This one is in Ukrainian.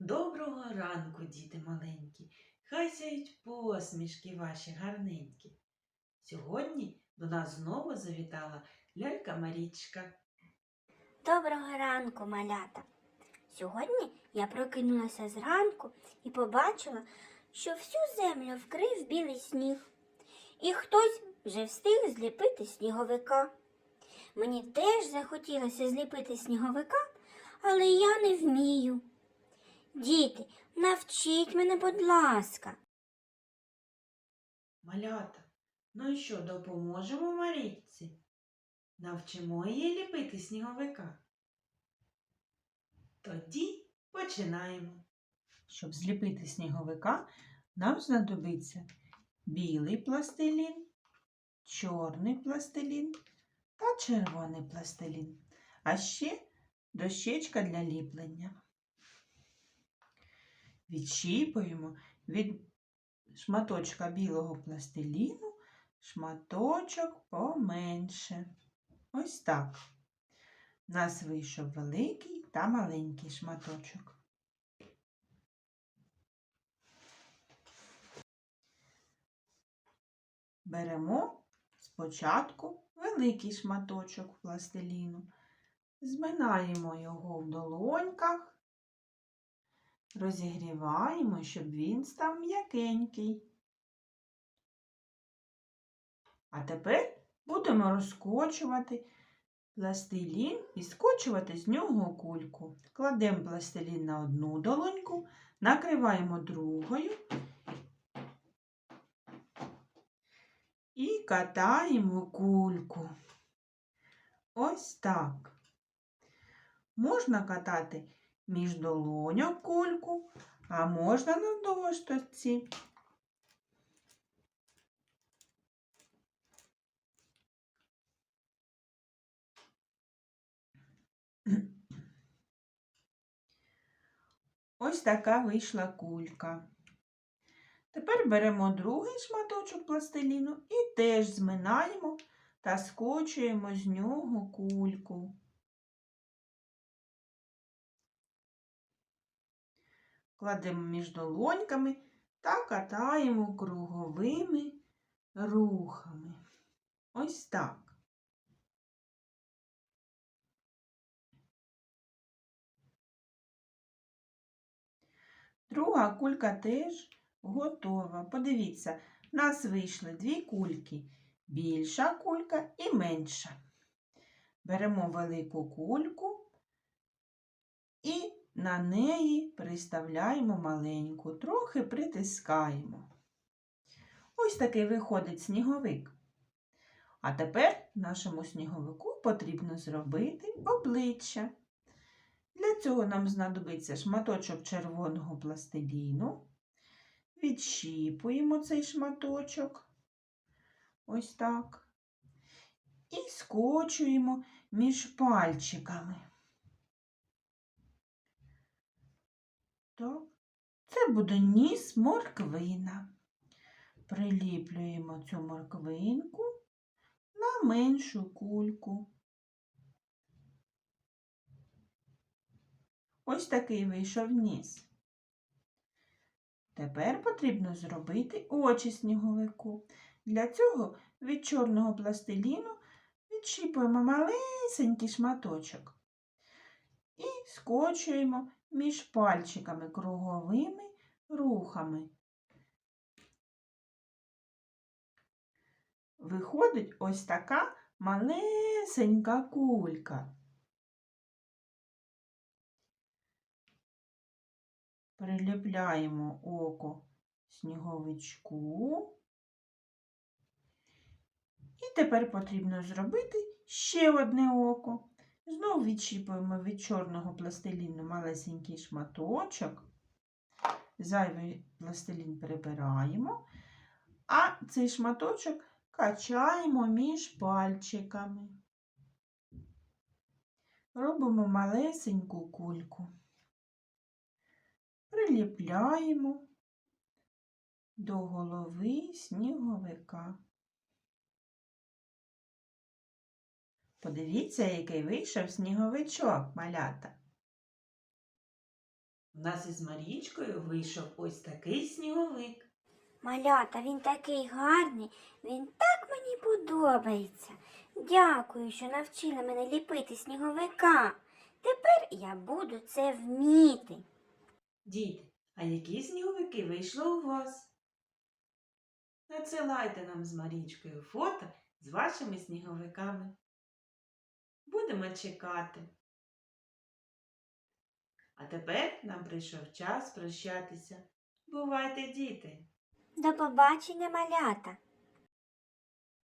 Доброго ранку, діти маленькі, хай сяють посмішки ваші гарненькі. Сьогодні до нас знову завітала лялька Марічка. Доброго ранку, малята. Сьогодні я прокинулася зранку і побачила, що всю землю вкрив білий сніг. І хтось вже встиг зліпити сніговика. Мені теж захотілося зліпити сніговика, але я не вмію. Діти, навчіть мене, будь ласка. Малята, ну і що, допоможемо Марічці? Навчимо її ліпити сніговика. Тоді починаємо. Щоб зліпити сніговика, нам знадобиться білий пластилін, чорний пластилін та червоний пластилін, а ще дощечка для ліплення. Відщіпуємо від шматочка білого пластиліну шматочок поменше. Ось так. У нас вийшов великий та маленький шматочок. Беремо спочатку великий шматочок пластиліну, зминаємо його в долоньках, розігріваємо, щоб він став м'якенький. А тепер будемо розкочувати пластилін і скочувати з нього кульку. Кладемо пластилін на одну долоньку, накриваємо другою і катаємо кульку. Ось так. Можна катати між долоньок кульку, а можна на дошці. Ось така вийшла кулька. Тепер беремо другий шматочок пластиліну і теж зминаємо та скочуємо з нього кульку. Кладемо між долоньками та катаємо круговими рухами. Ось так. Друга кулька теж готова. Подивіться, в нас вийшли дві кульки. Більша кулька і менша. Беремо велику кульку на неї приставляємо маленьку, трохи притискаємо. Ось такий виходить сніговик. А тепер нашому сніговику потрібно зробити обличчя. Для цього нам знадобиться шматочок червоного пластиліну. Відщіпуємо цей шматочок. Ось так. І скочуємо між пальчиками. Так. Це буде ніс морквина. Приліплюємо цю морквинку на меншу кульку. Ось такий вийшов ніс. Тепер потрібно зробити очі сніговику. Для цього від чорного пластиліну відщіпуємо малесенький шматочок і скочуємо між пальчиками круговими рухами. Виходить ось така малесенька кулька. Приліпляємо око сніговичку. І тепер потрібно зробити ще одне око. Знову відчіпуємо від чорного пластиліну малесенький шматочок. Зайвий пластилін прибираємо, а цей шматочок качаємо між пальчиками. Робимо малесеньку кульку приліпляємо до голови сніговика. Подивіться, який вийшов сніговичок малята. У нас із Марічкою вийшов ось такий сніговик. Малята, він такий гарний, він так мені подобається. Дякую, що навчили мене ліпити сніговика. Тепер я буду це вміти. Діти, а які сніговики вийшли у вас? Надсилайте нам з Марічкою фото з вашими сніговиками. Будемо чекати. А тепер нам прийшов час прощатися. Бувайте, діти! До побачення, малята.